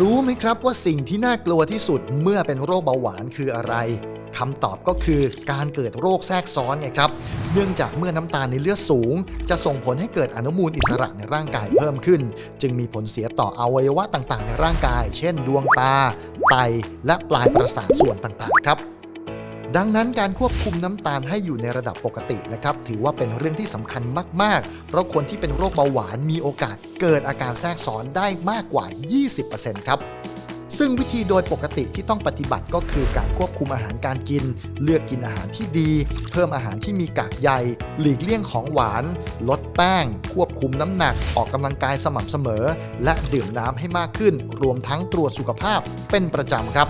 รู้ไหมครับว่าสิ่งที่น่ากลัวที่สุดเมื่อเป็นโรคเบาหวานคืออะไรคำตอบก็คือการเกิดโรคแทรกซ้อนไงครับ เนื่องจากเมื่อน้ำตาลในเลือดสูง จะส่งผลให้เกิดอนุมูลอิสระในร่างกายเพิ่มขึ้น จึงมีผลเสียต่ออวัยวะต่างๆ ในร่างกาย เช่น ดวงตา ไต และปลายประสาทส่วนต่างๆ ครับ ดังนั้นการควบคุมน้ำตาลให้อยู่ในระดับปกตินะครับถือว่าเป็นเรื่องที่สำคัญมาก ๆ เพราะคนที่เป็นโรคเบาหวานมีโอกาสเกิดอาการแทรกซ้อนได้มากกว่า 20%ครับซึ่งวิธีโดยปกติที่ต้องปฏิบัติก็คือการควบคุมอาหารการกิน เลือกกินอาหารที่ดี เพิ่มอาหารที่มีกากใย หลีกเลี่ยงของหวาน ลดแป้ง ควบคุมน้ำหนัก ออกกำลังกายสม่ำเสมอ และดื่มน้ำให้มากขึ้น รวมทั้งตรวจสุขภาพเป็นประจำครับ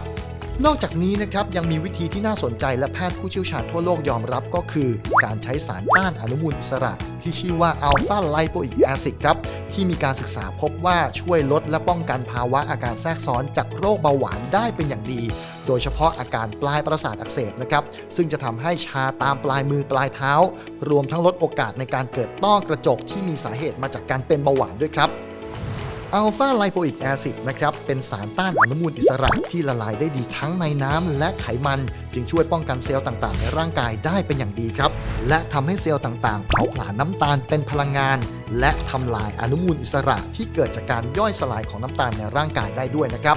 นอกจากนี้นะครับยังมีวิธีที่น่าสนใจและแพทย์ผู้เชี่ยวชาญทั่วโลกยอมรับก็คือ การใช้สารต้านอนุมูลอิสระ ที่ชื่อว่าอัลฟาไลโปอิกแอซิดครับ ที่มีการศึกษาพบว่าช่วยลดและป้องกันภาวะอาการแทรกซ้อนจากโรคเบาหวานได้เป็นอย่างดี โดยเฉพาะอาการปลายประสาทอักเสบนะครับ ซึ่งจะทำให้ชาตามปลายมือปลายเท้า รวมทั้งลดโอกาสในการเกิดต้อกระจกที่มีสาเหตุมาจากการเป็นเบาหวานด้วยครับ อัลฟาไลโปอิกแอซิดนะครับเป็นสารต้านอนุมูลอิสระที่ละลายได้ดีทั้งในน้ำและไขมัน จึงช่วยป้องกันเซลล์ต่างๆ ในร่างกายได้เป็นอย่างดีครับ และทำให้เซลล์ต่างๆ เผาผลาญน้ำตาลเป็นพลังงาน และทำลายอนุมูลอิสระที่เกิดจากการย่อยสลายของน้ำตาลในร่างกายได้ด้วยนะครับ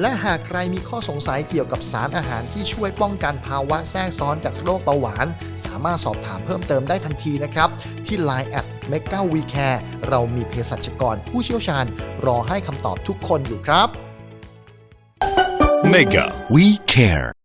และหากใครมีข้อสงสัยเกี่ยวกับสารอาหารที่ช่วยป้องกันภาวะแทรกซ้อนจากโรคเบาหวาน สามารถสอบถามเพิ่มเติมได้ทันทีนะครับ ที่ Line แอดเมก a w e c a r e เรามีเภสัชกรผู้เชี่ยวชาญ รอให้คำตอบทุกคนอยู่ครับ Mega We Care